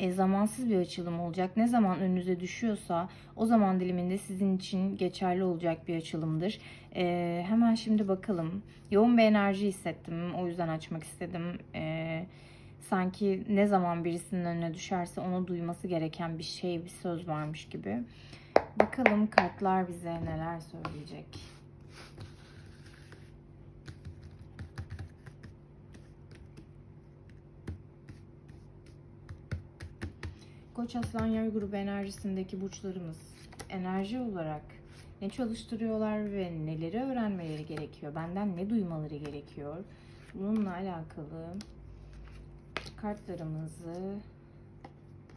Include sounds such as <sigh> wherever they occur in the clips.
e, zamansız bir açılım olacak. Ne zaman önünüze düşüyorsa o zaman diliminde sizin için geçerli olacak bir açılımdır. E, hemen şimdi bakalım. Yoğun bir enerji hissettim. O yüzden açmak istedim. E, sanki ne zaman birisinin önüne düşerse onu duyması gereken bir şey, bir söz varmış gibi. Bakalım kartlar bize neler söyleyecek. Koç Aslan Yay grubu enerjisindeki burçlarımız enerji olarak ne çalıştırıyorlar ve neleri öğrenmeleri gerekiyor? Benden ne duymaları gerekiyor? Bununla alakalı kartlarımızı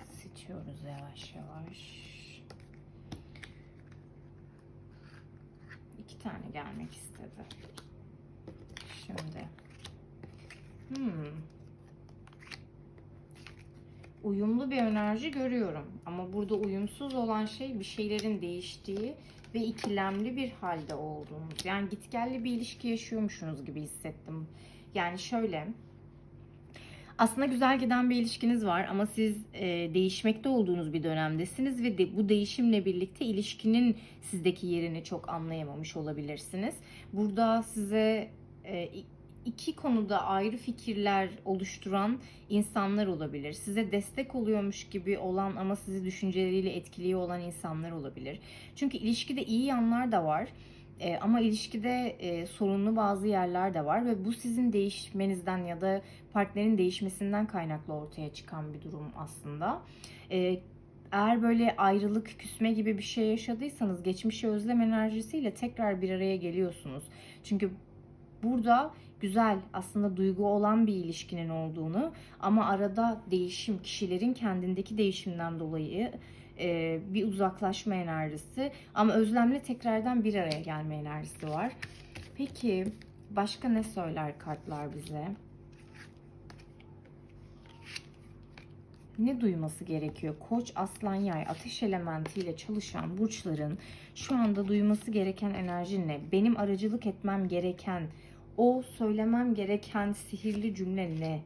seçiyoruz yavaş yavaş. İki tane gelmek istedi. Şimdi. Hmm. Uyumlu bir enerji görüyorum. Ama burada uyumsuz olan şey bir şeylerin değiştiği ve ikilemli bir halde olduğunuz. Yani gitgelli bir ilişki yaşıyormuşsunuz gibi hissettim. Yani şöyle aslında güzel giden bir ilişkiniz var ama siz e, değişmekte olduğunuz bir dönemdesiniz ve de, bu değişimle birlikte ilişkinin sizdeki yerini çok anlayamamış olabilirsiniz. Burada size e, iki konuda ayrı fikirler oluşturan insanlar olabilir. Size destek oluyormuş gibi olan ama sizi düşünceleriyle etkiliyor olan insanlar olabilir. Çünkü ilişkide iyi yanlar da var. E, ama ilişkide e, sorunlu bazı yerler de var ve bu sizin değişmenizden ya da partnerin değişmesinden kaynaklı ortaya çıkan bir durum aslında. E, eğer böyle ayrılık, küsme gibi bir şey yaşadıysanız geçmişi özlem enerjisiyle tekrar bir araya geliyorsunuz. Çünkü burada güzel aslında duygu olan bir ilişkinin olduğunu ama arada değişim, kişilerin kendindeki değişimden dolayı e, bir uzaklaşma enerjisi ama özlemle tekrardan bir araya gelme enerjisi var. Peki başka ne söyler kartlar bize? Ne duyması gerekiyor? Koç, aslan, yay, ateş elementiyle çalışan burçların şu anda duyması gereken enerji ne? Benim aracılık etmem gereken, o söylemem gereken sihirli cümle ne?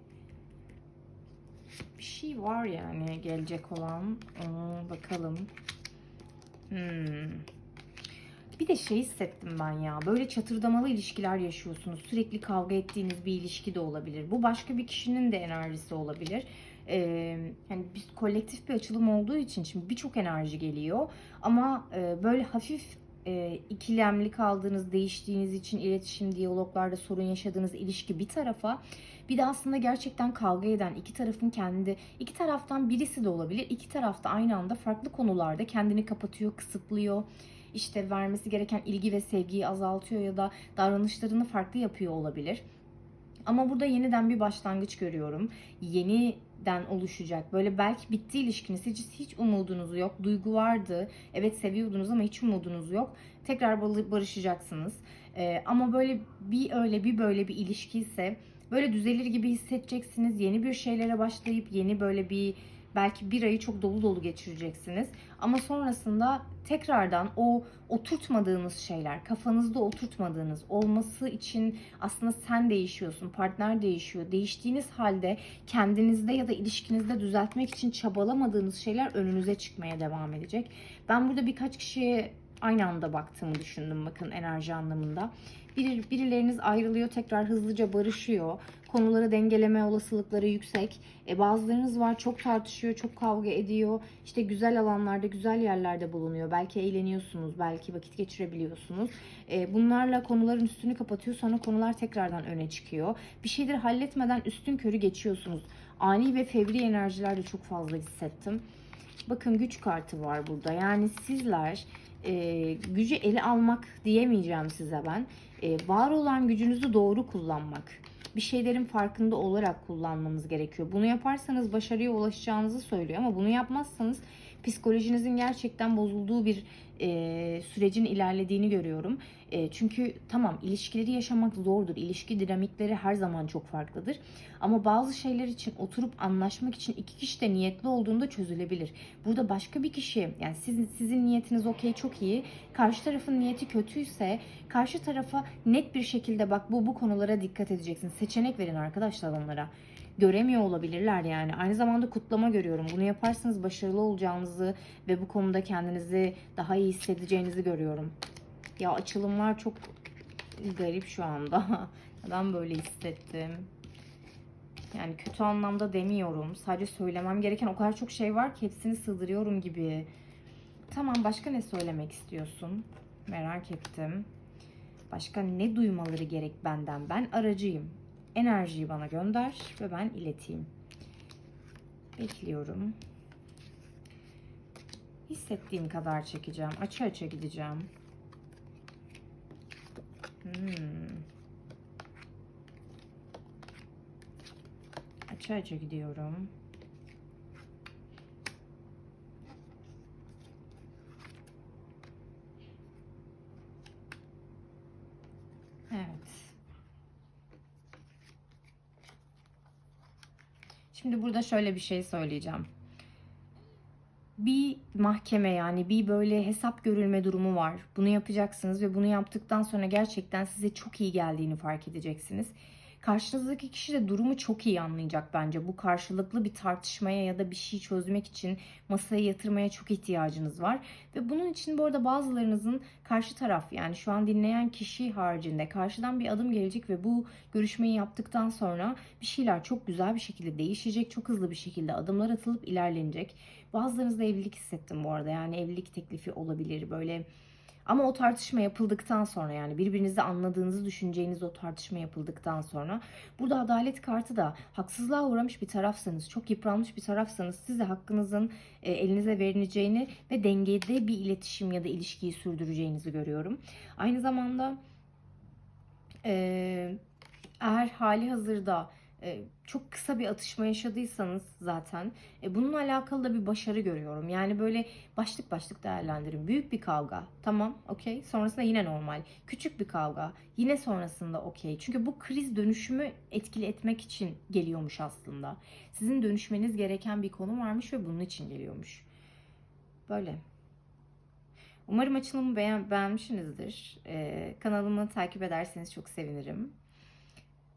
bir şey var yani gelecek olan. Aa, bakalım. Hmm. Bir de şey hissettim ben ya. Böyle çatırdamalı ilişkiler yaşıyorsunuz. Sürekli kavga ettiğiniz bir ilişki de olabilir. Bu başka bir kişinin de enerjisi olabilir. Ee, yani biz kolektif bir açılım olduğu için şimdi birçok enerji geliyor. Ama e, böyle hafif e, ikilemli kaldığınız, değiştiğiniz için iletişim, diyaloglarda sorun yaşadığınız ilişki bir tarafa bir de aslında gerçekten kavga eden iki tarafın kendi, iki taraftan birisi de olabilir. iki tarafta aynı anda farklı konularda kendini kapatıyor, kısıtlıyor. İşte vermesi gereken ilgi ve sevgiyi azaltıyor ya da davranışlarını farklı yapıyor olabilir. Ama burada yeniden bir başlangıç görüyorum. Yeniden oluşacak. Böyle belki bitti ilişkiniz. Hiç, hiç umudunuz yok. Duygu vardı. Evet seviyordunuz ama hiç umudunuz yok. Tekrar barışacaksınız. Ee, ama böyle bir öyle bir böyle bir ilişki ise böyle düzelir gibi hissedeceksiniz. Yeni bir şeylere başlayıp yeni böyle bir belki bir ayı çok dolu dolu geçireceksiniz. Ama sonrasında tekrardan o oturtmadığınız şeyler, kafanızda oturtmadığınız olması için aslında sen değişiyorsun, partner değişiyor. Değiştiğiniz halde kendinizde ya da ilişkinizde düzeltmek için çabalamadığınız şeyler önünüze çıkmaya devam edecek. Ben burada birkaç kişiye aynı anda baktığımı düşündüm bakın enerji anlamında. Bir, birileriniz ayrılıyor tekrar hızlıca barışıyor. Konuları dengeleme olasılıkları yüksek. E, bazılarınız var çok tartışıyor, çok kavga ediyor. İşte güzel alanlarda, güzel yerlerde bulunuyor. Belki eğleniyorsunuz, belki vakit geçirebiliyorsunuz. E, bunlarla konuların üstünü kapatıyor sonra konular tekrardan öne çıkıyor. Bir şeyleri halletmeden üstün körü geçiyorsunuz. Ani ve fevri enerjiler de çok fazla hissettim. Bakın güç kartı var burada. Yani sizler e, gücü ele almak diyemeyeceğim size ben. E, var olan gücünüzü doğru kullanmak. Bir şeylerin farkında olarak kullanmamız gerekiyor. Bunu yaparsanız başarıya ulaşacağınızı söylüyor ama bunu yapmazsanız psikolojinizin gerçekten bozulduğu bir e, sürecin ilerlediğini görüyorum. E, çünkü tamam ilişkileri yaşamak zordur. İlişki dinamikleri her zaman çok farklıdır. Ama bazı şeyler için oturup anlaşmak için iki kişi de niyetli olduğunda çözülebilir. Burada başka bir kişi yani sizin, sizin niyetiniz okey çok iyi. Karşı tarafın niyeti kötüyse karşı tarafa net bir şekilde bak bu bu konulara dikkat edeceksin. Seçenek verin arkadaşlar onlara göremiyor olabilirler yani. Aynı zamanda kutlama görüyorum. Bunu yaparsanız başarılı olacağınızı ve bu konuda kendinizi daha iyi hissedeceğinizi görüyorum. Ya açılımlar çok garip şu anda. <laughs> Neden böyle hissettim? Yani kötü anlamda demiyorum. Sadece söylemem gereken o kadar çok şey var ki hepsini sığdırıyorum gibi. Tamam başka ne söylemek istiyorsun? Merak ettim. Başka ne duymaları gerek benden? Ben aracıyım. Enerjiyi bana gönder ve ben ileteyim. Bekliyorum. Hissettiğim kadar çekeceğim. Açı açı gideceğim. Hmm. Açı açı gidiyorum. Evet. Şimdi burada şöyle bir şey söyleyeceğim. Bir mahkeme yani bir böyle hesap görülme durumu var. Bunu yapacaksınız ve bunu yaptıktan sonra gerçekten size çok iyi geldiğini fark edeceksiniz. Karşınızdaki kişi de durumu çok iyi anlayacak bence. Bu karşılıklı bir tartışmaya ya da bir şey çözmek için masaya yatırmaya çok ihtiyacınız var. Ve bunun için bu arada bazılarınızın karşı taraf yani şu an dinleyen kişi haricinde karşıdan bir adım gelecek ve bu görüşmeyi yaptıktan sonra bir şeyler çok güzel bir şekilde değişecek. Çok hızlı bir şekilde adımlar atılıp ilerlenecek. Bazılarınızda evlilik hissettim bu arada. Yani evlilik teklifi olabilir böyle ama o tartışma yapıldıktan sonra yani birbirinizi anladığınızı düşüneceğiniz o tartışma yapıldıktan sonra burada adalet kartı da haksızlığa uğramış bir tarafsanız, çok yıpranmış bir tarafsanız size hakkınızın e, elinize verileceğini ve dengede bir iletişim ya da ilişkiyi sürdüreceğinizi görüyorum. Aynı zamanda e, eğer hali hazırda çok kısa bir atışma yaşadıysanız zaten e, bununla alakalı da bir başarı görüyorum. Yani böyle başlık başlık değerlendirin. Büyük bir kavga. Tamam, okey. Sonrasında yine normal. Küçük bir kavga. Yine sonrasında okey. Çünkü bu kriz dönüşümü etkili etmek için geliyormuş aslında. Sizin dönüşmeniz gereken bir konu varmış ve bunun için geliyormuş. Böyle. Umarım açılımı beğen beğenmişsinizdir. Ee, kanalımı takip ederseniz çok sevinirim.